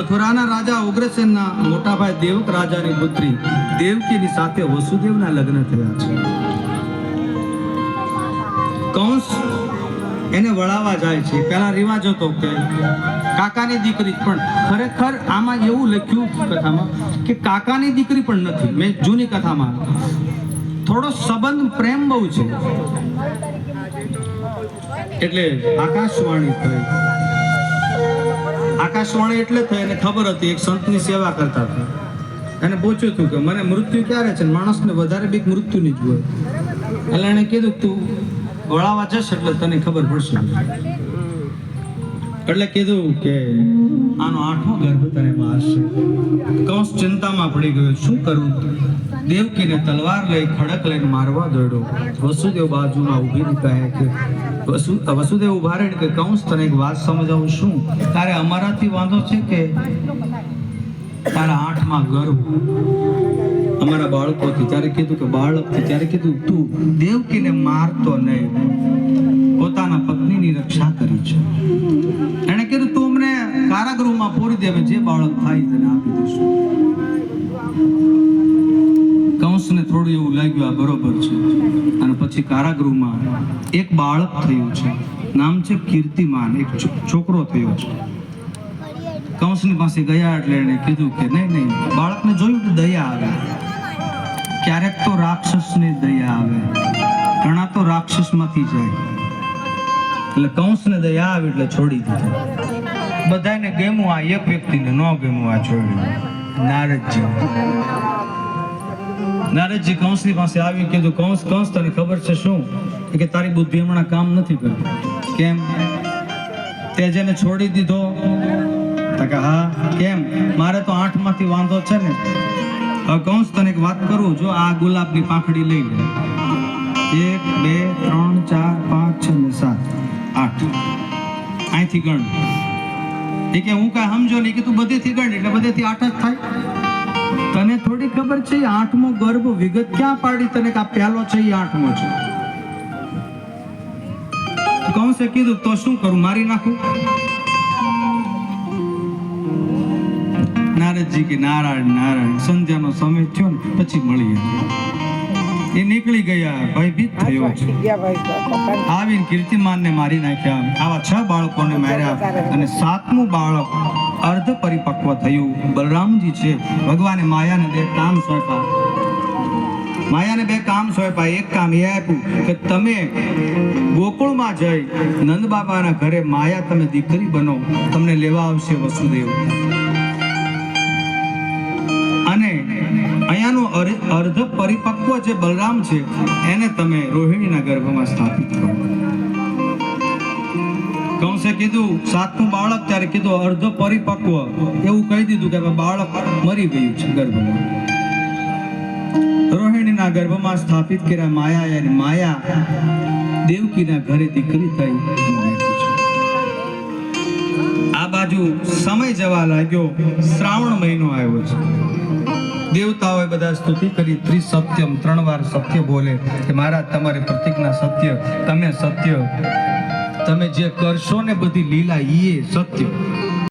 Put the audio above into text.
મથુરાના રાજા ઉગ્રસેનના મોટાભાઈ દેવક રાજાની પુત્રી દેવકીની સાથે વસુદેવના લગ્ન થયા છે. કંસ એને વળાવવા જાય છે. પહેલા રિવાજ હતો કે કાકાની દીકરી પણ ખરેખર આમાં એવું લખ્યું કથામાં કે કાકાની દીકરી પણ નથી. મેં જૂની કથામાં થોડો સંબંધ પ્રેમ બહુ છે. એટલે આકાશવાણી થઈ. આકાશવાણી એટલે થઈ એને ખબર હતી, એક સંતની સેવા કરતા હતા. એને પૂછ્યું હતું કે, મને મૃત્યુ ક્યારે છે? માણસને વધારે બીક મૃત્યુની જ હોય. એટલે એણે કીધું તું વળાવા જશે એટલે તને ખબર પડશે. એટલે કીધું કે આનો આઠમો ગર્ભ તને મારશે કંસ ચિંતામાં પડી ગયો. શું કરું? દેવકીને તલવાર લઈ, ખડક લઈને મારવા દોડ્યો. વસુદેવ બાજુમાં ઊભી કહે કે વસુ વસુદેવ ઊભા રહે કે, કંસ, તને એક વાત સમજાવું શું? તારે અમારાથી વાંધો છે કે તારા આઠમાં ગર્ભ? અમારા બાળકોથી. ત્યારે કીધું કે, બાળકથી. ત્યારે કીધું, તું દેવકીને મારતો નહીં. કારાગૃહમાં પૂરી દેવે જે બાળક થાય તને આપી દઈશું. કંસને થોડું એવું લાગ્યું આ બરોબર છે. અને પછી કારાગૃહમાં એક બાળક થયું છે. નામ છે કીર્તિમાન. એક છોકરો થયો છે. કંસની પાસે ગયા એટલે એણે કીધું કે નહીં નહીં, બાળકને જોયું કે દયા આવે. ક્યારેક તો રાક્ષસને દયા આવે. ઘણા તો રાક્ષસમાંથી જાય. એટલે કંસને દયા આવી એટલે છોડી દીધા. બધાને ગેમું આ એક વ્યક્તિને ન ગેમું આ છોડ્યું નારદજી. નારદજી કંસની પાસે આવી કીધું, કંસ કંસ, તને ખબર છે શું? કે તારી બુદ્ધિ હમણાં કામ નથી કરતી. કેમ? તે જેને છોડી દીધો. કે હા. કેમ? મારે તો આઠમાંથી વાંધો છે ને. હવે કંસ, તને એક વાત કરું, જો આ ગુલાબની પાંખડી લઈ લે. એક, બે, ત્રણ, ચાર, પાંચ, છ ને સાત, આઠ. અહીંથી ગણ. કે હું કાંઈ સમજો નહીં કે તું બધેથી ગણ એટલે બધેથી આઠ જ થાય. તને થોડી ખબર છે, આઠમો ગર્ભ વિગત ક્યાં પાડી તને કે પહેલો છે એ આઠમો છે? કંસે કીધું, તો શું કરું? મારી નાખું? નારદજી કે, નારાયણ નારાયણ, સંધ્યાનો સમય થયો ને, પછી મળીએ. એ નીકળી ગયા ભયભીત થયો આવીને કીર્તિમાન ને મારી નાખ્યા. આવા છ બાળકોને માર્યા અને સાતમું બાળક અર્ધ પરિપક્વ થયું. બલરામજી છે. ભગવાને માયાને બે કામ સોંપ્યા. માયાને બે કામ સોંપ્યા. એક કામ એ આપ્યું કે તમે ગોકુળમાં જઈ નંદ બાબાના ઘરે માયા તમે દીકરી બનો. તમને લેવા આવશે વસુદેવ. અને અહીંયાનો અર- અર્ધ પરિપક્વ જે બલરામ છે, એને તમે રોહિણીના ગર્ભમાં સ્થાપિત કરો. કંસે કીધું, સાતમું બાળક. ત્યારે કીધું, અર્ધ પરિપક્વ. એવું કહી દીધું કે બાળક મરી ગયું છે ગર્ભમાં. રોહિણીના ગર્ભમાં સ્થાપિત કર્યા માયા અને માયા દેવકીના ઘરે દીકરી થઈ આ બાજુ સમય જવા લાગ્યો, શ્રાવણ મહિનો આવ્યો છે. દેવતાઓએ બધા સ્તુતિ કરી, ત્રિસત્યમ, ત્રણ વાર સત્ય બોલે કે મહારાજ, તમારી પ્રતિજ્ઞા સત્ય, તમે સત્ય, તમે જે કરશો ને બધી લીલા એ સત્ય.